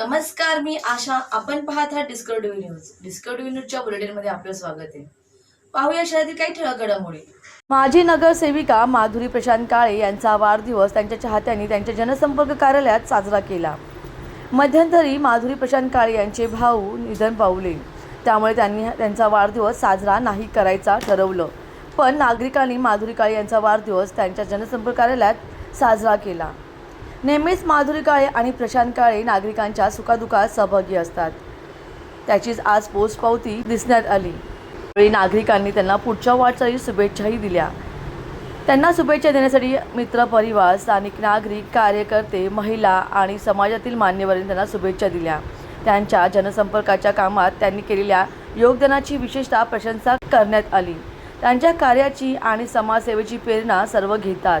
नमस्कार मी आशा. आपण पाहत आहात डिस्कवरी न्यूज डिस्कवरी न्यूजच्या बुलेटिनमध्ये आपलं स्वागत आहे. पाहूया शहरातील काही ठळक घडामोडी. माजी नगरसेविका माधुरी प्रशांत काळे यांचा वाढदिवस त्यांच्या चाहत्यांनी त्यांच्या जनसंपर्क कार्यालयात साजरा केला. मध्यंतरी माधुरी प्रशांत काळे यांचे भाऊ निधन पावले. त्यामुळे त्यांनी त्यांचा वाढदिवस साजरा नाही करायचा ठरवलं. पण नागरिकांनी माधुरी काळे यांचा वाढदिवस त्यांच्या जनसंपर्क कार्यालयात साजरा केला. नेहमीच माधुरी काळे आणि प्रशांत काळे नागरिकांच्या सुखादुखात सहभागी असतात. त्याचीच आज पोस्ट पावती दिसण्यात आली. यावेळी नागरिकांनी त्यांना पुढच्या वाटचाली शुभेच्छाही दिल्या. त्यांना शुभेच्छा देण्यासाठी मित्रपरिवार स्थानिक नागरिक कार्यकर्ते महिला आणि समाजातील मान्यवरांनी त्यांना शुभेच्छा दिल्या. त्यांच्या जनसंपर्काच्या कामात त्यांनी केलेल्या योगदानाची विशेषतः प्रशंसा करण्यात आली. त्यांच्या कार्याची आणि समाजसेवेची प्रेरणा सर्व घेतात.